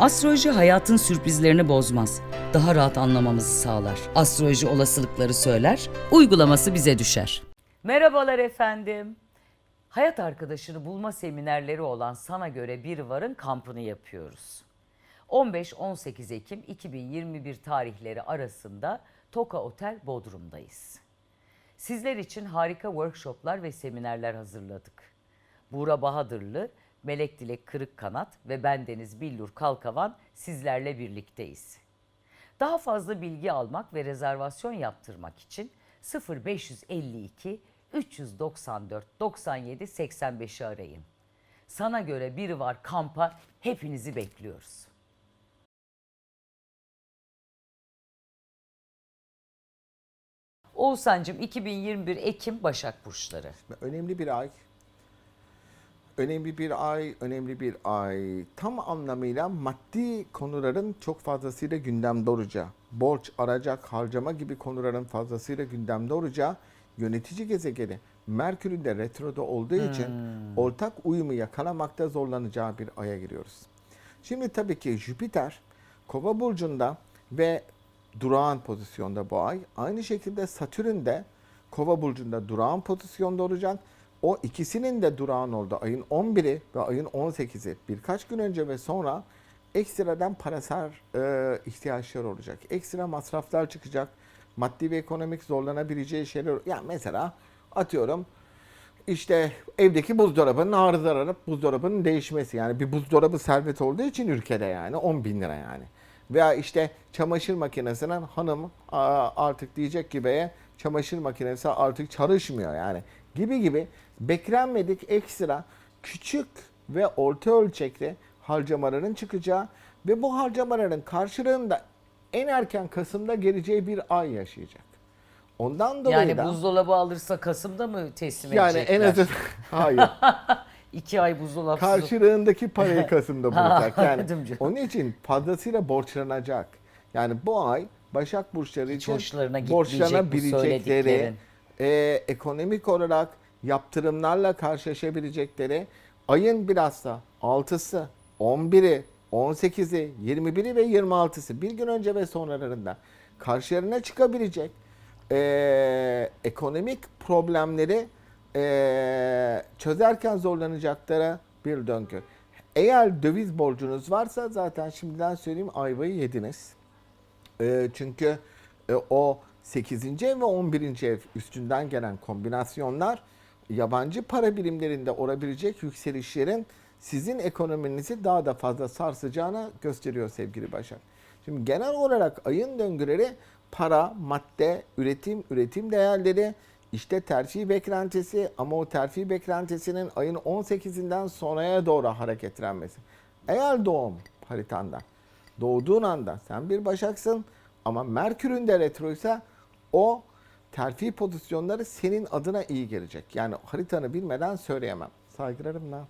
Astroloji hayatın sürprizlerini bozmaz. Daha rahat anlamamızı sağlar. Astroloji olasılıkları söyler, uygulaması bize düşer. Merhabalar efendim. Hayat arkadaşını bulma seminerleri olan Sana Göre Bir Var'ın kampını yapıyoruz. 15-18 Ekim 2021 tarihleri arasında Toka Otel Bodrum'dayız. Sizler için harika workshoplar ve seminerler hazırladık. Buğra Bahadırlı, Melek Dilek Kırıkkanat ve bendeniz Billur Kalkavan sizlerle birlikteyiz. Daha fazla bilgi almak ve rezervasyon yaptırmak için 0552 394 97 85'i arayın. Sana göre biri var kampa hepinizi bekliyoruz. Oğuzhan'cığım 2021 Ekim Başak Burçları. Önemli bir ay. Önemli bir ay, önemli bir ay. Tam anlamıyla maddi konuların çok fazlasıyla gündemde olacağı, borç, aracak, harcama gibi konuların fazlasıyla gündemde olacağı yönetici gezegeni Merkür'ün de retroda olduğu için ortak uyumu yakalamakta zorlanacağı bir aya giriyoruz. Şimdi tabii ki Jüpiter Kova burcunda ve durağan pozisyonda bu ay. Aynı şekilde Satürn de Kova burcunda durağan pozisyonda olacak. O ikisinin de durağan oldu. Ayın 11'i ve ayın 18'i birkaç gün önce ve sonra ekstradan parasal e, ihtiyaçlar olacak. Ekstra masraflar çıkacak. Maddi ve ekonomik zorlanabileceği şeyler. Yani mesela atıyorum işte evdeki buzdolabının arızalanıp buzdolabının değişmesi. Yani bir buzdolabı servet olduğu için ülkede yani 10 bin lira yani. Veya işte çamaşır makinesinin hanım artık diyecek ki beye çamaşır makinesi artık çalışmıyor yani gibi gibi beklenmedik ekstra küçük ve orta ölçekli harcamaların çıkacağı ve bu harcamaların karşılığında en erken Kasım'da geleceği bir ay yaşayacak. Ondan dolayı Yani da buzdolabı alırsa Kasım'da mı teslim yani en edecekler? azından hayır. İki ay buzdolapsız. karşılığındaki parayı Kasım'da bulacak. Yani onun için fazlasıyla borçlanacak. Yani bu ay Başak burçları Hiç için hoşlarına gitmeyecek bu borçlanabilecekleri, söylediklerin. e, ekonomik olarak yaptırımlarla karşılaşabilecekleri ayın bilhassa 6'sı, 11'i, 18'i, 21'i ve 26'sı bir gün önce ve sonralarında karşılarına çıkabilecek e, ekonomik problemleri e, çözerken zorlanacaklara bir döngü. Eğer döviz borcunuz varsa zaten şimdiden söyleyeyim ayvayı yediniz. E, çünkü e, o 8. ev ve 11. ev üstünden gelen kombinasyonlar yabancı para birimlerinde olabilecek yükselişlerin sizin ekonominizi daha da fazla sarsacağını gösteriyor sevgili Başak. Şimdi genel olarak ayın döngüleri para, madde, üretim, üretim değerleri, işte terfi beklentisi ama o terfi beklentisinin ayın 18'inden sonraya doğru hareketlenmesi. Eğer doğum haritanda doğduğun anda sen bir başaksın ama Merkür'ün de retroysa o terfi pozisyonları senin adına iyi gelecek. Yani haritanı bilmeden söyleyemem. Saygılarımla.